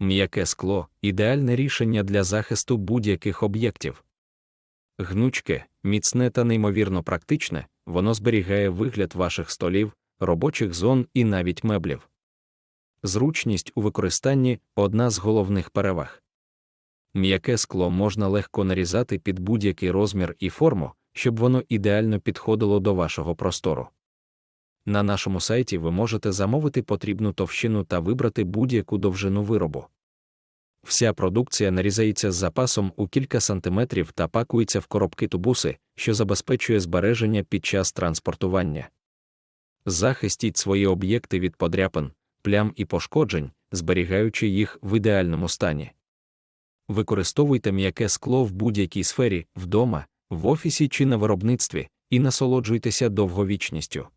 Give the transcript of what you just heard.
М'яке скло ідеальне рішення для захисту будь-яких об'єктів. Гнучке, міцне та неймовірно практичне, воно зберігає вигляд ваших столів, робочих зон і навіть меблів. Зручність у використанні одна з головних переваг. М'яке скло можна легко нарізати під будь-який розмір і форму, щоб воно ідеально підходило до вашого простору. На нашому сайті ви можете замовити потрібну товщину та вибрати будь-яку довжину виробу. Вся продукція нарізається з запасом у кілька сантиметрів та пакується в коробки тубуси, що забезпечує збереження під час транспортування. Захистіть свої об'єкти від подряпин, плям і пошкоджень, зберігаючи їх в ідеальному стані. Використовуйте м'яке скло в будь-якій сфері, вдома, в офісі чи на виробництві, і насолоджуйтеся довговічністю.